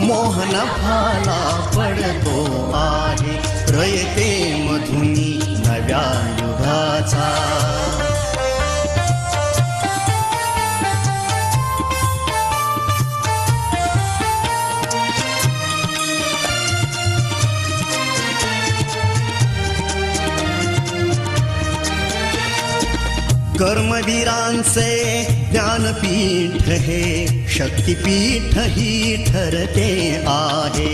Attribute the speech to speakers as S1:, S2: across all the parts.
S1: मोहन फाला पडतो आहे. रयते मधुनी नव्या युगाचा. कर्मवीरांचे ज्ञानपीठ हे शक्तीपीठ ही ठरते आहे.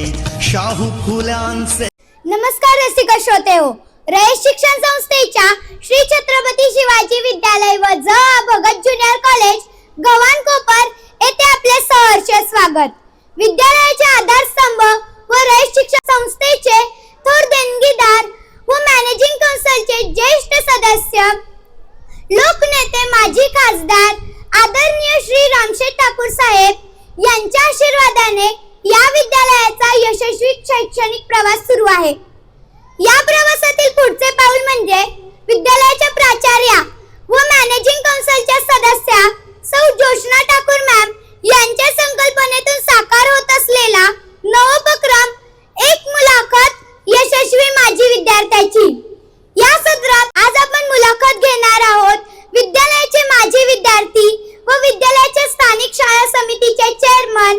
S1: शाहू फुलांचे
S2: नमस्कार रसिक श्रोते हो. रयत शिक्षण संस्थेच्या श्री छत्रपती शिवाजी विद्यालय व ज. भगत ज्युनियर कॉलेज गव्हाण कोपर येथे आपले सहर्ष स्वागत. विद्यालयाचे आधारस्तंभ व रयत शिक्षण संस्थेचे थोर देणगीदार व मॅनेजिंग कौन्सिलचे ज्येष्ठ सदस्य लोकनेते माजी खासदार आदरणीय श्री रामशेठ ठाकूर साहेब यांच्या आशीर्वादाने या विद्यालयाचा यशस्वी शैक्षणिक प्रवास सुरू आहे. या प्रवासातील पुढचे पाऊल म्हणजे विद्यालयाच्या प्राचार्या व मॅनेजिंग काउन्सिलच्या सदस्या सौ जोशना ठाकूर मॅम यांच्या संकल्पनेतून साकार होत असलेला नवोपक्रम एक मुलाखत यशस्वी माजी विद्यार्थ्याची या सत्रात आज आपण मुलाखत घेणार आहोत विद्यालयाचे माजी विद्यार्थी व विद्यालयाच्या स्थानिक शाळा समितीचे चेअरमन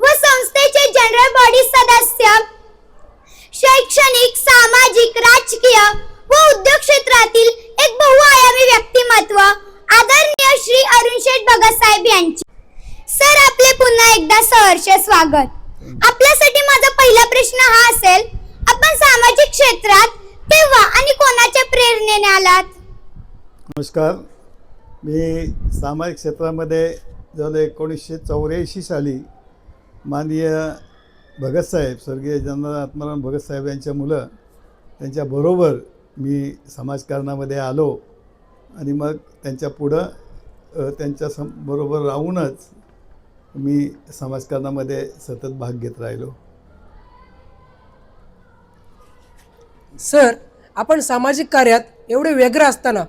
S2: व संस्थेचे जनरल बॉडी सदस्य शैक्षणिक सामाजिक राजकीय व उद्योग क्षेत्रातील एक बहुआयामी व्यक्तिमत्व आदरणीय श्री अरुण शेठ भगत साहेब यांची सर आपले पुन्हा एकदा सहर्ष स्वागत आपल्यासाठी माझा पहिला प्रश्न हा असेल आपण सामाजिक क्षेत्रात तेव्हा आणि कोणाच्या प्रेरणेने आलात?
S3: नमस्कार. मी सामाजिक क्षेत्रामध्ये जवळ एकोणीसशे चौऱ्याऐंशी साली माननीय भगतसाहेब स्वर्गीय जनरल आत्माराम भगतसाहेब यांच्या मुलं त्यांच्याबरोबर मी समाजकारणामध्ये आलो आणि मग त्यांच्या पुढं त्यांच्या सम बरोबर राहूनच मी समाजकारणामध्ये सतत भाग घेत राहिलो.
S4: सर आपण सामाजिक कार्यात एवढे व्यग्र असताना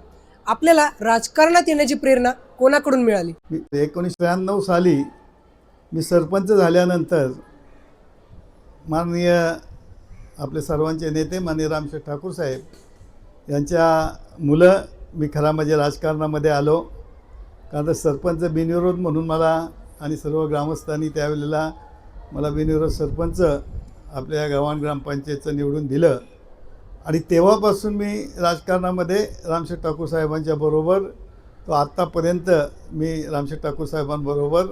S4: आपल्याला राजकारणात येण्याची प्रेरणा कोणाकडून मिळाली?
S3: मी एकोणीसशे त्र्याण्णव साली मी सरपंच झाल्यानंतर माननीय आपले सर्वांचे नेते माननीय रामशेठ ठाकूर साहेब यांच्या मुलं मी खरा म्हणजे राजकारणामध्ये आलो. कारण तर सरपंच बिनविरोध म्हणून मला आणि सर्व ग्रामस्थांनी त्यावेळेला मला बिनविरोध सरपंच आपल्या गावान ग्रामपंचायतचं निवडून दिलं. आणि तेव्हापासून मी राजकारणामध्ये रामशेठ ठाकूर साहेबांच्या बरोबर तो आत्तापर्यंत मी रामशेठ ठाकूर साहेबांबरोबर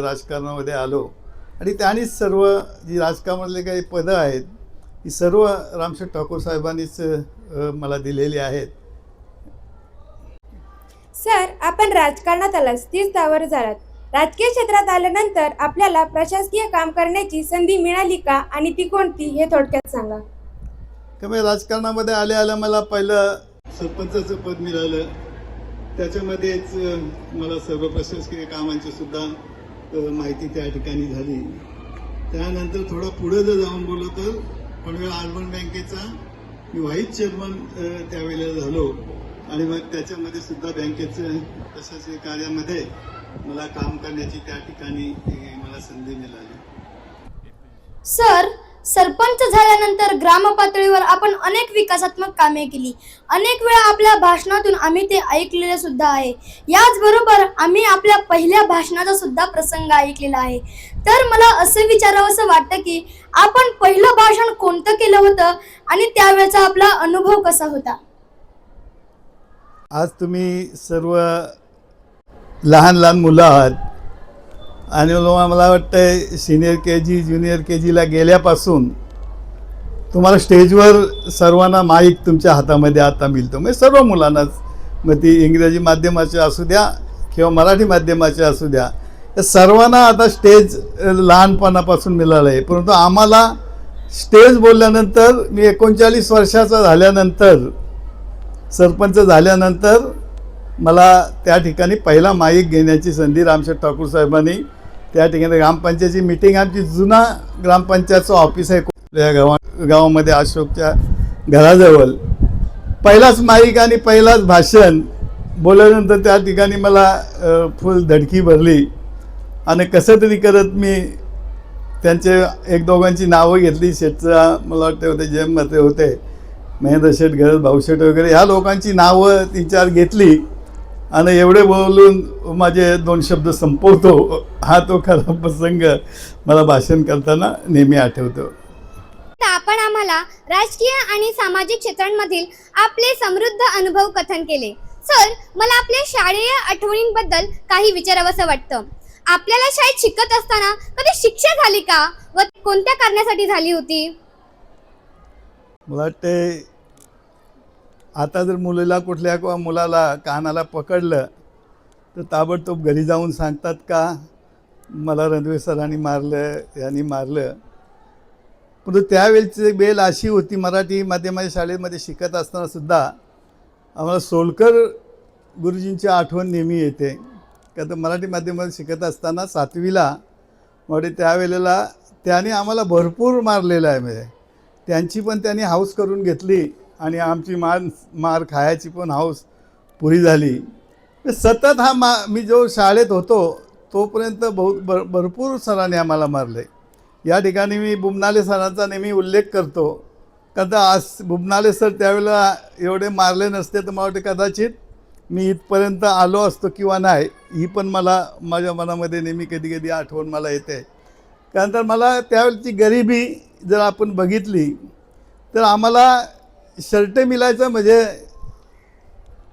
S3: राजकारणामध्ये आलो. आणि त्यांनीच सर्व जी राजकारणातले काही पदं आहेत ही सर्व रामशेठ ठाकूर साहेबांनीच मला दिलेली आहेत.
S5: सर आपण राजकारणात आलात तीस दावर झालात. राजकीय क्षेत्रात आल्यानंतर आपल्याला प्रशासकीय काम करण्याची संधी मिळाली का? आणि ती कोणती? हे थोडक्यात सांगा.
S3: त्यामुळे राजकारणामध्ये आल्या आल्या मला पहिलं सरपंचाचं पद मिळालं. त्याच्यामध्येच मला सर्व प्रशासकीय कामांची सुद्धा माहिती त्या ठिकाणी झाली. त्यानंतर थोडं पुढे जर जाऊन बोललो तर पनवेल अर्बन बँकेचा मी व्हाईस चेअरमन त्यावेळेला झालो. आणि मग त्याच्यामध्ये सुद्धा बँकेचं प्रशासकीय कार्यामध्ये मला काम करण्याची त्या ठिकाणी मला संधी मिळाली.
S2: सर सरपंच झाल्यानंतर ग्राम पातळीवर आपण अनेक विकासात्मक कामे केली. अनेक वेळा आपल्या भाषणातून आम्ही ते ऐकलेले सुद्धा आहे. याचबरोबर आम्ही आपल्या पहिल्या भाषणाचा सुद्धा प्रसंग ऐकलेला आहे. तर मला असं विचारावं असं वाटतं की आपण पहिलं भाषण कोणतं केलं होतं आणि त्यावेळेचा आपला अनुभव कसा होता?
S3: आज तुम्ही सर्व लहान लहान मुलं आहात. आणि मला वाटतं आहे senior K G junior K जीला गेल्यापासून तुम्हाला स्टेजवर सर्वांना माईक तुमच्या हातामध्ये आता मिळतो. म्हणजे सर्व मुलांनाच मग ती इंग्रजी माध्यमाचे असू द्या किंवा मराठी माध्यमाचे असू द्या या सर्वांना आता स्टेज लहानपणापासून मिळालं आहे. परंतु आम्हाला स्टेज बोलल्यानंतर मी एकोणचाळीस वर्षाचा झाल्यानंतर सरपंच झाल्यानंतर मला त्या ठिकाणी पहिला माईक घेण्याची संधी रामशेठ ठाकूर साहेबांनी. त्या ठिकाणी ग्रामपंचायतची मिटिंग आमची जुना ग्रामपंचायतचं ऑफिस आहे या गावा गावामध्ये अशोकच्या घराजवळ. पहिलाच माईक आणि पहिलाच भाषण बोलल्यानंतर त्या ठिकाणी मला फुल धडकी भरली. आणि कसं तरी करत मी त्यांचे एक दोघांची नावं घेतली. शेठचा मला वाटते होते जयम मते होते. महेंद्र शेठ गरज भाऊशेठ वगैरे ह्या लोकांची नावं तीन चार घेतली. आणि एवढे बोलून माझे दोन शब्द संपवतो. हा तो खरा प्रसंग मला भाषण करताना नेहमी आठवतो.
S2: आपण आम्हाला राजकीय आणि सामाजिक क्षेत्रांमधील आपले समृद्ध अनुभव कथन केले. सर मला आपल्या शाळेय आठवणींबद्दल काही विचारावंसं वाटतं. आपल्याला शाळेत शिकत असताना कधी शिक्षा झाली का? व कोणत्या कारणासाठी झाली होती?
S3: मला वाटते आता जर मुलीला कुठल्या किंवा मुलाला कानाला पकडलं तर ताबडतोब घरी जाऊन सांगतात का मला रणवीर सरांनी मारलं यांनी मारलं. परंतु त्यावेळची बेल अशी होती मराठी माध्यमाच्या शाळेमध्ये शिकत असतानासुद्धा आम्हाला सोलकर गुरुजींची आठवण नेहमी येते. का तर मराठी माध्यमात शिकत असताना सातवीला म्हणजे त्यावेळेला त्याने आम्हाला भरपूर मारलेलं आहे. म्हणजे त्यांची पण त्यांनी हाऊस करून घेतली. आणि आमची मान मार खायची पण हाऊस पुरी झाली. म्हणजे सतत हा मा मी जो शाळेत होतो तोपर्यंत बहुत भर भरपूर सरांनी आम्हाला मारले. या ठिकाणी मी बुमनाले सरांचा नेहमी उल्लेख करतो. कदा तर आज बुमनाले सर त्यावेळेला एवढे मारले नसते तर मला वाटते कदाचित मी इथपर्यंत आलो असतो किंवा नाही ही पण मला माझ्या मनामध्ये नेहमी कधी कधी आठवण मला येते. कारण तर मला त्यावेळेची गरिबी जर आपण बघितली तर आम्हाला शर्ट मिलायचं म्हणजे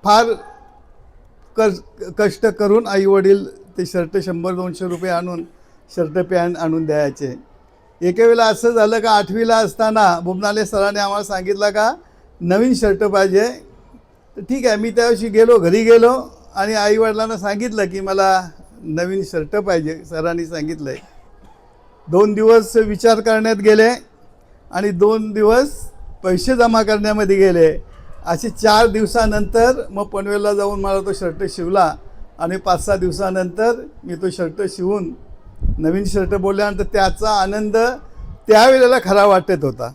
S3: फार कस कष्ट करून आईवडील ते शर्ट शंभर दोनशे रुपये आणून शर्ट पॅन्ट आणून द्यायचे. एके वेळेला असं झालं का आठवीला असताना बुबनाले सरांनी आम्हाला सांगितलं का नवीन शर्ट पाहिजे. तर ठीक आहे मी त्यादिवशी गेलो घरी गेलो आणि आईवडिलांना सांगितलं की मला नवीन शर्ट पाहिजे. सरांनी सांगितलं आहे दोन दिवस विचार करण्यात गेले आणि दोन दिवस पैसे जमा करण्यामध्ये गेले. असे चार दिवसानंतर मग पनवेलला जाऊन मला तो शर्ट शिवला आणि पाच सहा दिवसानंतर मी तो शर्ट शिवून नवीन शर्ट बोलल्यानंतर त्याचा आनंद त्यावेळेला खरा वाटत होता.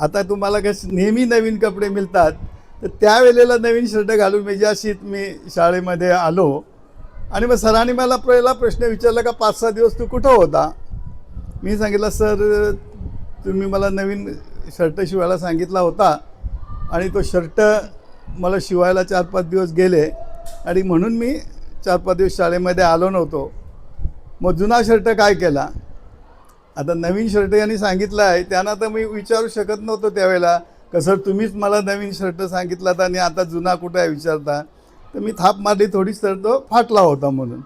S3: आता तुम्हाला कसं नेहमी नवीन कपडे मिळतात तर त्यावेळेला नवीन शर्ट घालून मेजाशीत मी शाळेमध्ये आलो आणि मग सरांनी मला पहिला प्रश्न विचारला का पाच सहा दिवस तू कुठं होता? मी सांगितलं सर तुम्ही मला नवीन शर्ट शिवायला सांगितला होता आणि तो शर्ट मला शिवायला चार पाच दिवस गेले आणि म्हणून मी चार पाच दिवस शाळेमध्ये आलो नव्हतो. मग जुना शर्ट काय केला? आता नवीन शर्ट यांनी सांगितलं आहे त्यांना तर मी विचारू शकत नव्हतो त्यावेळेला. कसं तुम्हीच मला नवीन शर्ट सांगितलात आणि आता जुना कुठं आहे विचारता? तर मी थाप मारली थोडीच तर तो फाटला होता म्हणून.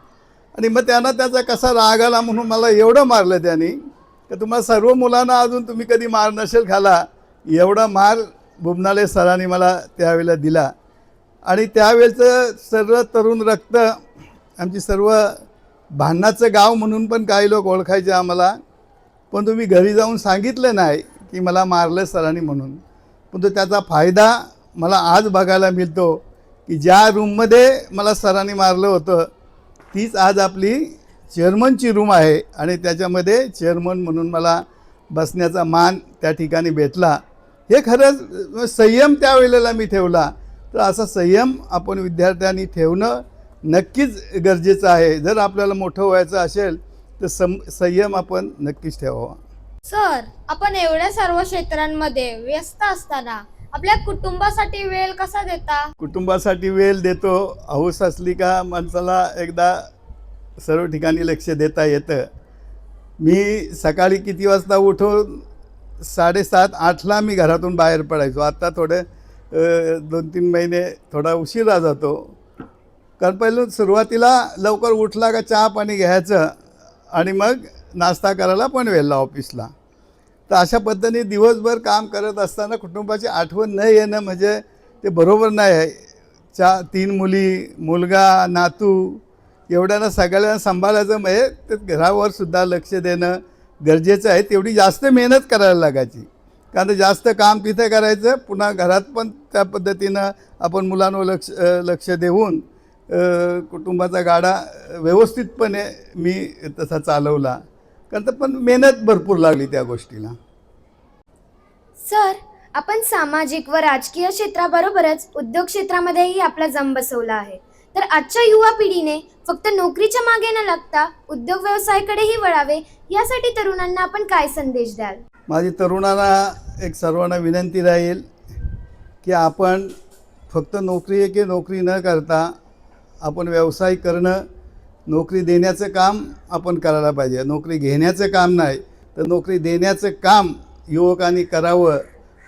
S3: आणि मग त्यांना त्याचा कसा राग आला म्हणून मला एवढं मारलं त्यांनी. का तुम्हाला सर्व मुलांना अजून तुम्ही कधी मार नसेल खाला एवढा मार बुबनाले सरांनी मला त्यावेळेला दिला. आणि त्यावेळेचं सर्व तरुण रक्त आमची सर्व भांडणाचं गाव म्हणून पण काही लोक ओळखायचे आम्हाला. पण तुम्ही घरी जाऊन सांगितलं नाही की मला मारलं सरांनी म्हणून. पण तो त्याचा फायदा मला आज बघायला मिळतो की ज्या रूममध्ये मला सरांनी मारलं होतं तीच आज आपली चेअरमनची रूम आहे आणि त्याच्यामध्ये चेअरमन म्हणून मला बसण्याचा मान त्या ठिकाणी भेटला. हे खरंच संयम त्यावेळेला मी ठेवला. तर असा संयम आपण विद्यार्थ्यांनी ठेवणं नक्कीच गरजेचं आहे. जर आपल्याला मोठं व्हायचं असेल तर सम संयम आपण नक्कीच ठेवावा.
S2: सर आपण एवढ्या सर्व क्षेत्रांमध्ये व्यस्त असताना आपल्या कुटुंबासाठी वेळ कसा देता?
S3: कुटुंबासाठी वेळ देतो. हौस असली का माणसाला एकदा सर्व ठिकाणी लक्ष देता येतं. मी सकाळी किती वाजता उठून साडेसात आठला मी घरातून बाहेर पडायचो. आत्ता थोडे दोन तीन महिने थोडा उशिरा जातो. कारण पहिलं सुरुवातीला लवकर उठला का चहा पाणी घ्यायचं आणि मग नाश्ता करायला पण वेळला ऑफिसला. तर अशा पद्धतीने दिवसभर काम करत असताना कुटुंबाची आठवण न येणं म्हणजे ते बरोबर नाही आहे. चा तीन मुली मुलगा नातू एवढ्यांना सगळ्यांना सांभाळायचं म्हणजे ते घरावर सुद्धा लक्ष देणं गरजेचं आहे. तेवढी जास्त मेहनत करायला लागायची. कारण जास्त काम तिथे करायचं पुन्हा घरात पण त्या पद्धतीनं आपण मुलांवर लक्ष लक्ष देऊन कुटुंबाचा गाडा व्यवस्थितपणे मी तसा चालवला. कारण तर पण मेहनत भरपूर लागली त्या गोष्टीला.
S2: सर आपण सामाजिक व राजकीय क्षेत्राबरोबरच उद्योग क्षेत्रामध्येही आपला जम बसवला आहे. तर आजच्या युवा पिढीने फक्त नोकरीच्या मागे न लागता उद्योग व्यवसायाकडेही वळावे यासाठी तरुणांना आपण काय संदेश द्याल?
S3: माझी तरुणांना एक सर्वांना विनंती राहील की आपण फक्त नोकरी की नोकरी न करता आपण व्यवसाय करणं नोकरी देण्याचं काम आपण करायला पाहिजे. नोकरी घेण्याचं काम नाही तर नोकरी देण्याचं काम युवकांनी करावं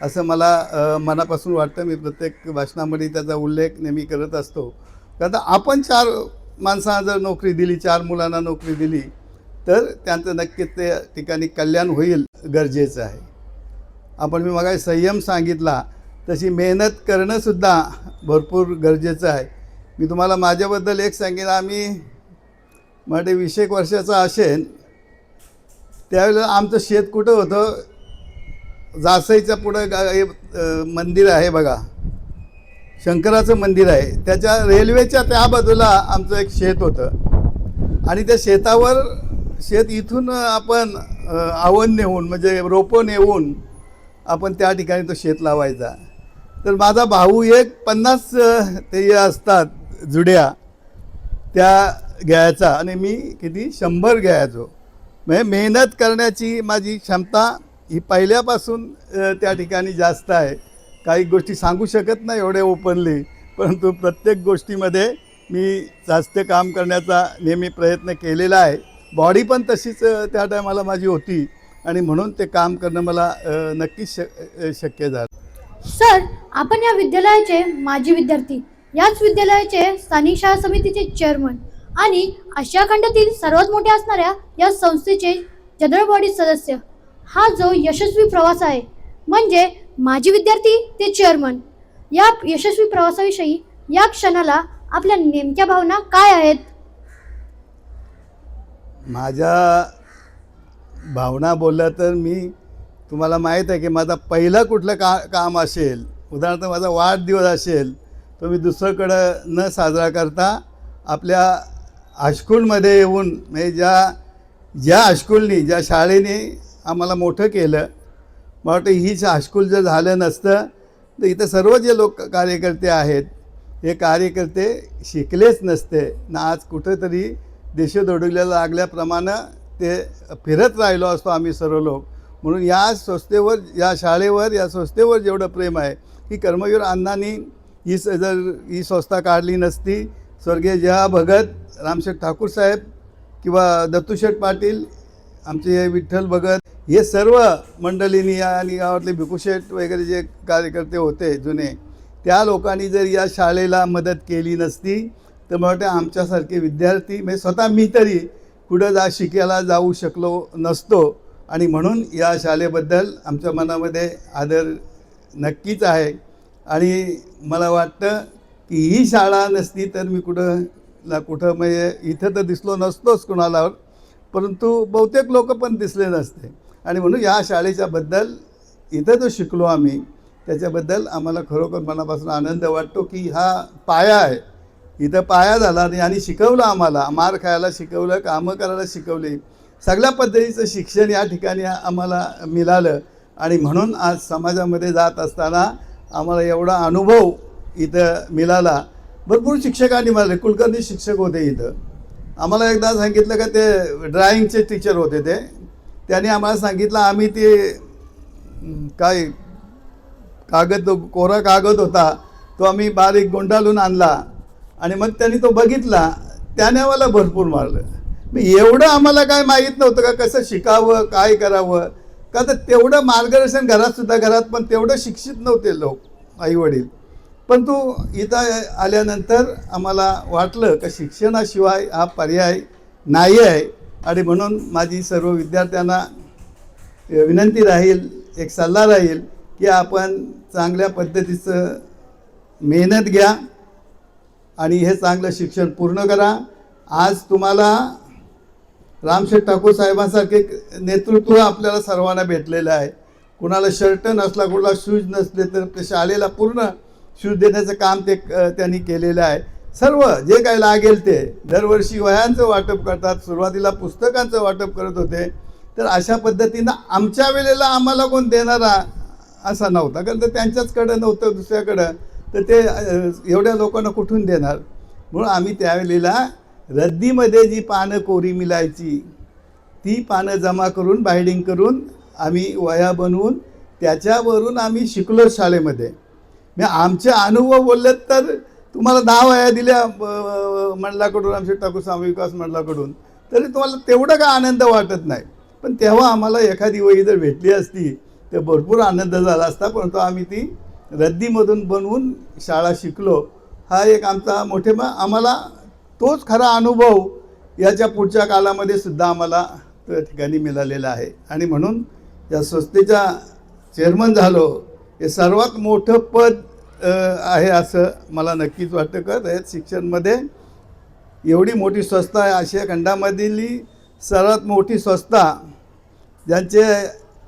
S3: असं मला मनापासून वाटतं. मी प्रत्येक भाषणामध्ये त्याचा उल्लेख नेहमी करत असतो. आता आपण चार माणसांना जर नोकरी दिली चार मुलांना नोकरी दिली तर त्यांचं नक्कीच ते ठिकाणी कल्याण होईल गरजेचं आहे. आपण मी मग संयम सांगितला तशी मेहनत करणंसुद्धा भरपूर गरजेचं आहे. मी तुम्हाला माझ्याबद्दल एक सांगेन आम्ही म्हणजे वीस एक वर्षाचा असेल त्यावेळेला आमचं शेत कुठं होतं? जासईच्या पुढं गा हे, मंदिर आहे बघा. शंकराचं मंदिर आहे. त्याच्या रेल्वेच्या त्या बाजूला आमचं एक शेत होतं. आणि त्या शेतावर शेत इथून आपण आवन नेऊन म्हणजे रोपं नेऊन आपण त्या ठिकाणी तो शेत लावायचा. तर माझा भाऊ एक पन्नास ते असतात जुड्या त्या घ्यायचा. आणि मी किती? शंभर घ्यायचो. म्हणजे मेहनत करण्याची माझी क्षमता ही पहिल्यापासून त्या ठिकाणी जास्त आहे. काही गोष्टी सांगू शकत नाही एवढे ओपनली परंतु प्रत्येक गोष्टीमध्ये मी जास्त काम करण्याचा नेहमी प्रयत्न केलेला आहे. बॉडी पण तशीच त्या टायमाला माझी होती आणि म्हणून ते काम करणं मला नक्कीच श शक्य झालं.
S6: सर आपण या विद्यालयाचे माजी विद्यार्थी याच विद्यालयाचे स्थानिक शाळा समितीचे चेअरमन आणि आशिया खंडातील सर्वात मोठ्या असणाऱ्या या संस्थेचे जनरल बॉडी सदस्य हा जो यशस्वी प्रवास आहे म्हणजे माजी विद्यार्थी ते चेअरमन या यशस्वी प्रवासाविषयी या क्षणाला आपल्या नेमक्या भावना काय आहेत?
S3: माझ्या भावना बोलल्या तर मी तुम्हाला माहीत आहे की माझा पहिलं कुठलं का काम असेल उदाहरणार्थ माझा वाढदिवस असेल तो मी दुसरीकडं न साजरा करता आपल्या हायस्कूलमध्ये येऊन म्हणजे ज्या ज्या हायस्कूलनी ज्या शाळेने आम्हाला मोठं केलं मला वाटतं हीच हायस्कूल जर झालं नसतं तर इथं सर्व जे लोक कार्यकर्ते आहेत हे कार्यकर्ते शिकलेच नसते. ना आज कुठंतरी देशोधडीला लागल्याप्रमाणे ते फिरत राहिलो असतो आम्ही सर्व लोक. म्हणून या संस्थेवर या शाळेवर या संस्थेवर जेवढं प्रेम आहे की कर्मवीर अण्णांनी ही स जर ही संस्था काढली नसती स्वर्गीय जहा भगत रामशेठ ठाकूर साहेब किंवा दत्तूशेठ पाटील आमचे हे विठ्ठल भगत हे सर्व मंडळींनी या आणि गावातले भिकुशेट वगैरे जे कार्यकर्ते होते जुने त्या लोकांनी जर या शाळेला मदत केली नसती तर मला वाटतं आमच्यासारखे विद्यार्थी म्हणजे स्वतः मी तरी पुढं जा शिकायला जाऊ शकलो नसतो. आणि म्हणून या शाळेबद्दल आमच्या मनामध्ये आदर नक्कीच आहे. आणि मला वाटतं की ही शाळा नसती तर मी कुठं ला कुठं म्हणजे इथं तर दिसलो नसतोच कुणाला. परंतु बहुतेक लोक पण दिसले नसते. आणि म्हणून या शाळेच्याबद्दल इथं जो शिकलो आम्ही त्याच्याबद्दल आम्हाला खरोखर मनापासून आनंद वाटतो की हा पाया आहे. इथं पाया झाला आणि आणि शिकवलं आम्हाला मार खायला शिकवलं कामं करायला शिकवली. सगळ्या पद्धतीचं शिक्षण या ठिकाणी आम्हाला मिळालं. आणि म्हणून आज समाजामध्ये जात असताना आम्हाला एवढा अनुभव इथं मिळाला. भरपूर शिक्षकांनी मला कुलकर्णी शिक्षक होते इथं. आम्हाला एकदा सांगितलं का ते ड्राइंगचे टीचर होते ते. त्याने आम्हाला सांगितलं आम्ही ते काय कागद तो कोरा कागद होता तो आम्ही बारीक गोंडाळून आणला. आणि मग त्यांनी तो बघितला त्याने आम्हाला भरपूर मारलं. मग एवढं आम्हाला काय माहीत नव्हतं का कसं शिकावं काय करावं. का तर तेवढं मार्गदर्शन घरातसुद्धा घरात पण तेवढं शिक्षित नव्हते लोक आईवडील. पण तू इथं आल्यानंतर आम्हाला वाटलं का शिक्षणाशिवाय हा पर्याय नाही आहे आणि म्हणून माझी सर्व विद्यार्थ्यांना विनंती राहील एक सल्ला राहील की आपण चांगल्या पद्धतीचं मेहनत घ्या आणि हे चांगलं शिक्षण पूर्ण करा. आज तुम्हाला रामशेठ ठाकूर साहेबांसारखे नेतृत्व आपल्याला सर्वांना भेटलेलं आहे. कुणाला शर्ट नसला कुणाला शूज नसले तर ते शाळेला पूर्ण शूज देण्याचं काम ते त्यांनी केलेलं आहे. सर्व जे काही लागेल ते. दरवर्षी वह्यांचं वाटप करतात सुरुवातीला पुस्तकांचं वाटप करत होते. तर अशा पद्धतीनं आमच्या वेळेला आम्हाला कोण देणारा असा नव्हता. कारण तर त्यांच्याचकडं नव्हतं दुसऱ्याकडं. तर ते एवढ्या लोकांना कुठून देणार? म्हणून आम्ही त्यावेळेला रद्दीमध्ये जी पानं कोरी मिलायची ती पानं जमा करून बायडिंग करून आम्ही वया बनवून त्याच्यावरून आम्ही शिकलो शाळेमध्ये. मी आमचे अनुभव बोललेत तर तुम्हाला दहा वया दिल्या अ, मंडळाकडून आमचे ठाकूर सामूहिक विकास मंडळाकडून तरी तुम्हाला तेवढा का आनंद वाटत नाही? पण तेव्हा आम्हाला एखादी वही जर भेटली असती तर भरपूर आनंद झाला असता. परंतु आम्ही ती रद्दीमधून बनवून शाळा शिकलो. हा एक आमचा मोठेपा आम्हाला तोच खरा अनुभव याच्या पुढच्या कालामध्ये सुद्धा आम्हाला त्या ठिकाणी मिळालेला आहे. आणि म्हणून या संस्थेच्या चेअरमन झालो हे सर्वात मोठं पद आहे असं मला नक्कीच वाटतं. करत आहेत शिक्षणमध्ये एवढी मोठी संस्था आहे. आशिया खंडामधली सर्वात मोठी संस्था ज्यांचे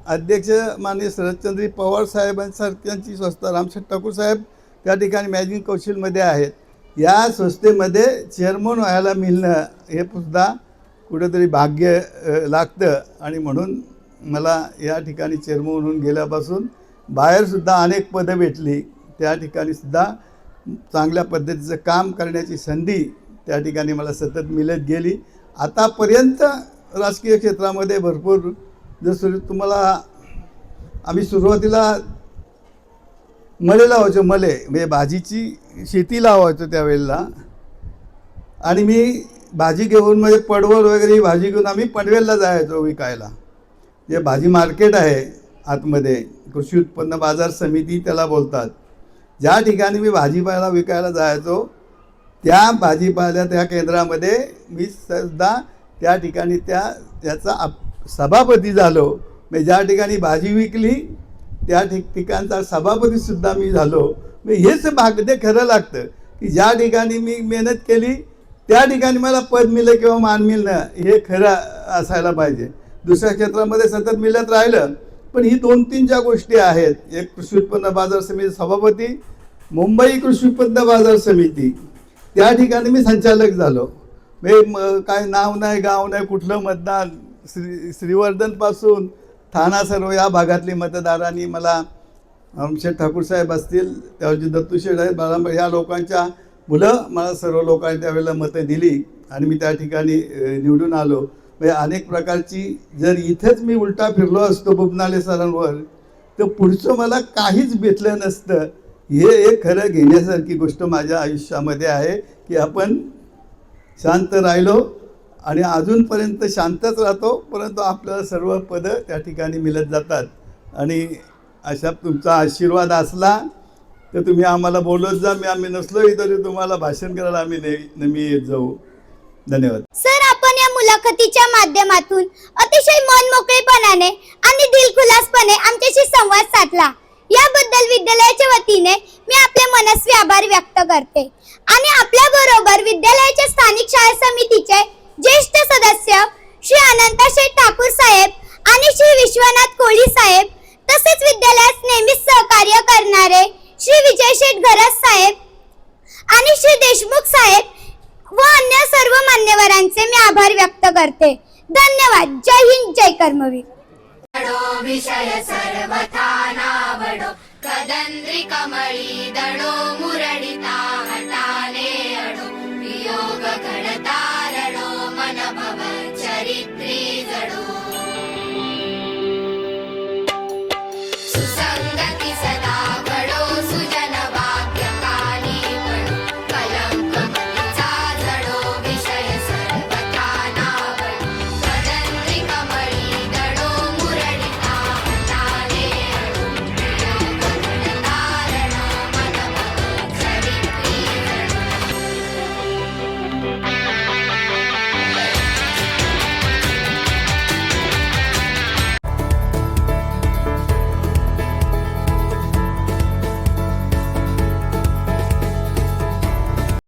S3: अध्यक्ष माननीय शरदचंद्र पवार साहेबांसारख्यांची संस्था रामशेठ ठाकूर साहेब त्या ठिकाणी मॅजिंग कौशलमध्ये आहेत. या संस्थेमध्ये चेअरमन व्हायला मिळणं हे सुद्धा कुठेतरी भाग्य लागतं. आणि म्हणून मला या ठिकाणी चेअरमन म्हणून गेल्यापासून बाहेरसुद्धा अनेक पदं भेटली. त्या ठिकाणी सुद्धा चांगल्या पद्धतीचं काम करण्याची संधी त्या ठिकाणी मला सतत मिळत गेली. आतापर्यंत राजकीय क्षेत्रामध्ये भरपूर जसं तुम्हाला आम्ही सुरुवातीला मले लावायचो मले म्हणजे भाजीची शेती लावायचो त्यावेळेला आणि मी भाजी घेऊन म्हणजे पडवळ वगैरे ही भाजी घेऊन आम्ही पनवेलला जायचो विकायला. जे भाजी मार्केट आहे आतमध्ये कृषी उत्पन्न बाजार समिती त्याला बोलतात. ज्या ठिकाणी मी भाजीपाला विकायला जायचो त्या भाजीपाल्या त्या केंद्रामध्ये मी सुद्धा त्या ठिकाणी त्या त्याचा आप सभापती झालो. मी ज्या ठिकाणी भाजी विकली त्या ठिक ठिकाणचा सभापतीसुद्धा मी झालो. मी हेच भागते खरं लागतं की ज्या ठिकाणी मी मेहनत केली त्या ठिकाणी मला पद मिळलं किंवा मान मिळणं हे खरं असायला पाहिजे. दुसऱ्या क्षेत्रामध्ये सतत मिळत राहिलं पण ही दोन तीन ज्या गोष्टी आहेत एक कृषी उत्पन्न बाजार समिती सभापती मुंबई कृषी उत्पन्न बाजार समिती त्या ठिकाणी मी संचालक झालो. मी काय नाव नाही गाव नाही कुठलं मतदान श्री श्रीवर्धनपासून ठाणा सर्व या भागातली मतदारांनी मला आमचे ठाकूर साहेब असतील त्यावरची दत्तूशेठ आहेत बाळा ह्या लोकांच्या मुलं मला सर्व लोकांनी त्यावेळेला मतं दिली आणि मी त्या ठिकाणी निवडून आलो. म्हणजे अनेक प्रकारची जर इथेच मी उलटा फिरलो असतो बुबनाले सरांवर तर पुढचं मला काहीच भेटलं नसतं. हे एक खरं घेण्यासारखी गोष्ट माझ्या आयुष्यामध्ये आहे की आपण शांत राहिलो आणि अजूनपर्यंत शांतच राहतो परंतु आपल्याला सर्व पदं त्या ठिकाणी मिळत जातात. आणि अशा तुमचा आशीर्वाद असला तर तुम्ही आम्हाला बोलत जा. मी आम्ही नसलोही तरी तुम्हाला भाषण करायला आम्ही नेहमी येत जाऊ. धन्यवाद.
S2: सर मुलाखतीच्या माध्यमातून अतिशय मनमोकळेपणाने आणि दिलखुलासपणे आमच्याशी संवाद साधला. याबद्दल विद्यालयाच्या वतीने मी आपले मनस्वी आभार व्यक्त करते. आणि आपल्या बरोबर विद्यालयाच्या स्थानिक शाळा समितीचे ज्येष्ठ सदस्य श्री अनंता शेठ ठाकूर साहेब आणि श्री विश्वनाथ कोळी साहेब तसेच विद्यालयास नेहमीच सहकार्य करणारे श्री विजय शेठ घरस साहेब आणि श्री देशमुख साहेब व अन्य सर्व मान्यवरांचे मी आभार व्यक्त करते. धन्यवाद. जय हिंद जय कर्मवीर.
S7: विषय सर्वथा नावडो. कदंद्री कमळी दडो मुरडी.